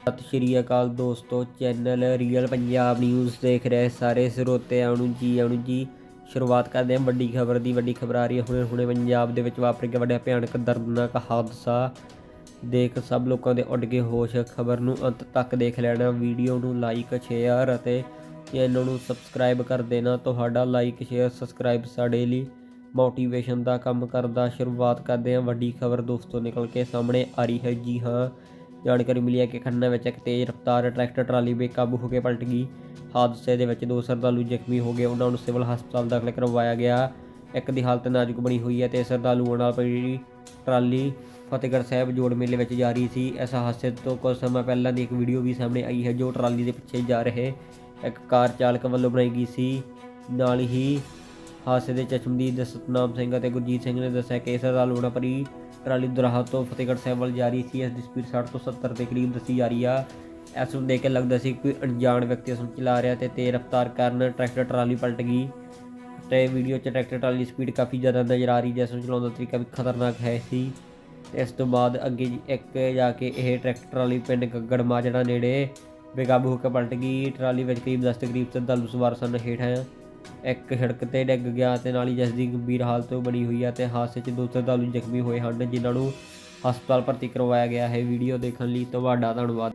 ਸਤਿ ਸ਼੍ਰੀ ਅਕਾਲ ਦੋਸਤੋ channel real Punjab news ਦੇਖ ਰਹੇ ਸਾਰੇ ਸਰੋਤਿਆਂ ਨੂੰ ਜੀ ਆਇਆਂ ਜੀ ਸ਼ੁਰੂਆਤ ਕਰਦੇ ਹਾਂ ਵੱਡੀ ਖਬਰ ਦੀ, ਵੱਡੀ ਖਬਰ ਆ ਰਹੀ ਹੈ ਹੁਣੇ ਹੁਣੇ ਪੰਜਾਬ ਦੇ ਵਿੱਚ ਵਾਪਰ ਗਿਆ ਵੱਡਾ ਭਿਆਨਕ, ਦਰਦਨਾਕ ਹਾਦਸਾ। ਦੇਖ ਸਭ ਲੋਕਾਂ ਦੇ ਉੱਡ ਗਏ ਹੋਸ਼, ਖਬਰ ਨੂੰ ਅੰਤ ਤੱਕ ਦੇਖ ਲੈਣਾ, ਵੀਡੀਓ ਨੂੰ ਲਾਈਕ ਸ਼ੇਅਰ ਅਤੇ ਚੈਨਲ ਨੂੰ ਸਬਸਕ੍ਰਾਈਬ ਕਰ ਦੇਣਾ। ਤੁਹਾਡਾ ਲਾਈਕ ਸ਼ੇਅਰ ਸਬਸਕ੍ਰਾਈਬ ਸਾਡੇ ਲਈ ਮੋਟੀਵੇਸ਼ਨ ਦਾ ਕੰਮ ਕਰਦਾ। ਸ਼ੁਰੂਆਤ ਕਰਦੇ ਹਾਂ ਵੱਡੀ ਖਬਰ ਦੋਸਤੋ, ਨਿਕਲ ਕੇ ਸਾਹਮਣੇ ਆ ਰਹੀ ਹੈ। ਜੀ ਹਾਂ ਜਾਣਕਾਰੀ ਮਿਲੀ ਹੈ ਕਿ ਖੰਨਾ ਵਿੱਚ ਇੱਕ ਤੇਜ਼ ਰਫ਼ਤਾਰ ਟਰੈਕਟਰ ਟਰਾਲੀ ਬੇਕਾਬੂ ਹੋ ਕੇ ਪਲਟ ਗਈ। ਹਾਦਸੇ ਦੇ ਵਿੱਚ ਦੋ ਸ਼ਰਧਾਲੂ ਜ਼ਖਮੀ ਹੋ ਗਏ। ਉਹਨਾਂ ਨੂੰ ਸਿਵਲ ਹਸਪਤਾਲ ਦਾਖਲ ਕਰਵਾਇਆ ਗਿਆ। ਇੱਕ ਦੀ ਹਾਲਤ ਨਾਜ਼ੁਕ ਬਣੀ ਹੋਈ ਹੈ ਤੇ ਸ਼ਰਧਾਲੂਆਂ ਨਾਲ ਭਰੀ ਟਰਾਲੀ ਫਤਿਹਗੜ੍ਹ ਸਾਹਿਬ ਜੋੜ ਮੇਲੇ ਵਿੱਚ ਜਾ ਰਹੀ ਸੀ। ਇਸ ਹਾਦਸੇ ਤੋਂ ਕੁਝ ਸਮਾਂ ਪਹਿਲਾਂ ਦੀ ਇੱਕ ਵੀਡੀਓ ਵੀ ਸਾਹਮਣੇ ਆਈ ਹੈ, ਜੋ ਟਰਾਲੀ ਦੇ ਪਿੱਛੇ ਜਾ ਰਹੇ ਇੱਕ ਕਾਰ ਚਾਲਕ ਵੱਲੋਂ ਬਣਾਈ ਗਈ ਸੀ। ਨਾਲ ਹੀ ਹਾਦਸੇ ਦੇ ਚਸ਼ਮਦੀਦ ਸਤਨਾਮ ਸਿੰਘ ਅਤੇ ਗੁਰਜੀਤ ਸਿੰਘ ਨੇ ਦੱਸਿਆ ਕਿ ਸ਼ਰਧਾਲੂ ਨਾਲ ਭਰੀ ਟਰਾਲੀ ਦੁਰਾਹਾ ਤੋਂ ਫਤਿਹਗੜ੍ਹ ਸਾਹਿਬ ਵੱਲ ਜਾ ਰਹੀ ਸੀ। ਇਸ ਦੀ ਸਪੀਡ 60 ਤੋਂ 70 ਦੇ ਕਰੀਬ ਦੱਸੀ ਜਾ ਰਹੀ ਆ। ਇਸ ਨੂੰ ਦੇਖ ਕੇ ਲੱਗਦਾ ਸੀ ਕੋਈ ਅਣਜਾਣ ਵਿਅਕਤੀ ਇਸ ਨੂੰ ਚਲਾ ਰਿਹਾ ਤੇ ਤੇਜ਼ ਰਫ਼ਤਾਰ ਕਾਰਨ ਟਰੈਕਟਰ ਟਰਾਲੀ ਪਲਟ ਗਈ। ਤੇ ਵੀਡੀਓ 'ਚ ਟਰੈਕਟਰ ਟਰਾਲੀ ਦੀ ਸਪੀਡ ਕਾਫੀ ਜ਼ਿਆਦਾ ਨਜ਼ਰ ਆ ਰਹੀ, ਜਿਸ ਨੂੰ ਚਲਾਉਣ ਦਾ ਤਰੀਕਾ ਵੀ ਖਤਰਨਾਕ ਹੈ ਸੀ। ਇਸ ਤੋਂ ਬਾਅਦ ਅੱਗੇ ਇੱਕ ਜਾ ਕੇ ਇਹ ਟਰੈਕਟਰ ਟਰਾਲੀ ਪਿੰਡ ਗੱਗੜ ਮਾਜੜਾ ਨੇੜੇ ਬੇਕਾਬੂ ਹੋ ਕੇ ਪਲਟ ਗਈ। ਟਰਾਲੀ ਵਿੱਚ ਕਰੀਬ 10 ਤਕਰੀਬ ਸ਼ਰਧਾਲੂ ਸਵਾਰ ਸਨ, ਹੇਠਾਂ ਇੱਕ ਸੜਕ ਤੇ ਡਿੱਗ ਗਿਆ ਤੇ ਨਾਲ ਹੀ ਜਿਸ ਦੀ ਗੰਭੀਰ ਹਾਲਤ ਬਣੀ ਹੋਈ ਹੈ ਤੇ ਹਾਦਸੇ 'ਚ ਦੋ ਸ਼ਰਧਾਲੂ ਜ਼ਖਮੀ ਹੋਏ ਹਨ, ਜਿਨ੍ਹਾਂ ਨੂੰ ਹਸਪਤਾਲ ਭਰਤੀ ਕਰਵਾਇਆ ਗਿਆ ਹੈ। ਵੀਡੀਓ ਦੇਖਣ ਲਈ ਤੁਹਾਡਾ ਧੰਨਵਾਦ।